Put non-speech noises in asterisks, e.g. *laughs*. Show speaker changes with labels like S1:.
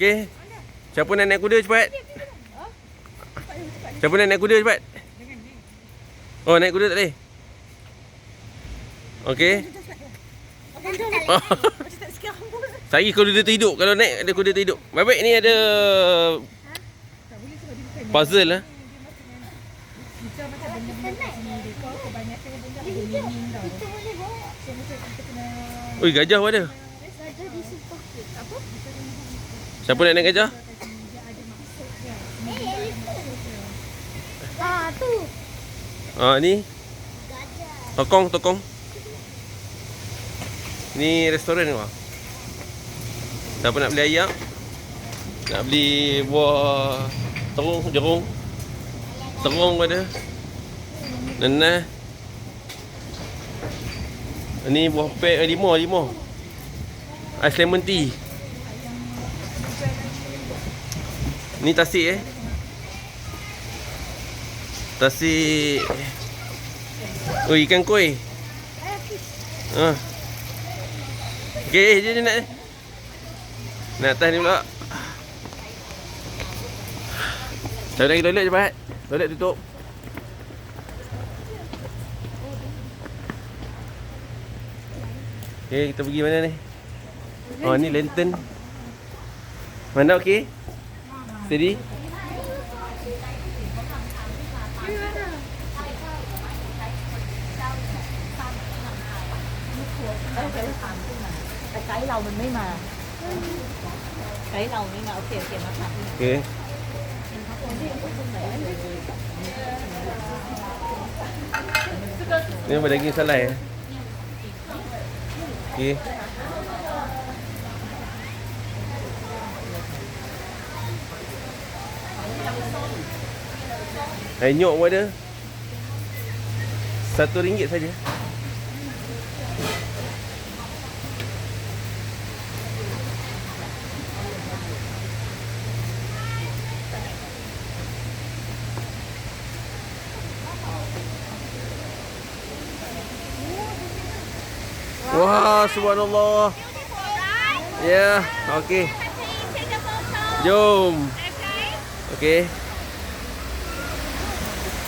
S1: Okey. Siapa nak naik kuda cepat? Siapa nak naik kuda cepat? Oh, naik kuda tak boleh? Okey. *laughs* Saya kalau dia terhidup Kalau naik ada kuda terhidup Baik-baik ni ada Puzzle lah Ui gajah pun ada Siapa nak naik gajah?
S2: Ah, tu.
S1: Ah ni? Tokong tokong. Ni restoran ni Siapa nak beli ayam Nak beli buah Terung, jerung. Terung pun ada. Nenah Ni buah pek, eh, lima, lima. Ais lemon tea Ni tasik eh? Tasik. Oh ikan koi Ha. Okay, jom jom nak Nak atas ni pula. Saya lagi toilet cepat Toilet tutup. Okay, kita pergi mana ni? Oh, ni lantern. Mana okey?
S3: Đi Cái cái lầu mình mới mà Cái lầu mới mà, ok, ok, nó thẳng Ok
S1: Nếu mà đánh như thế này. Kia Hanyok pun ada Satu ringgit saja Wah, subhanallah. Ya, yeah, okey. Jom. Okey.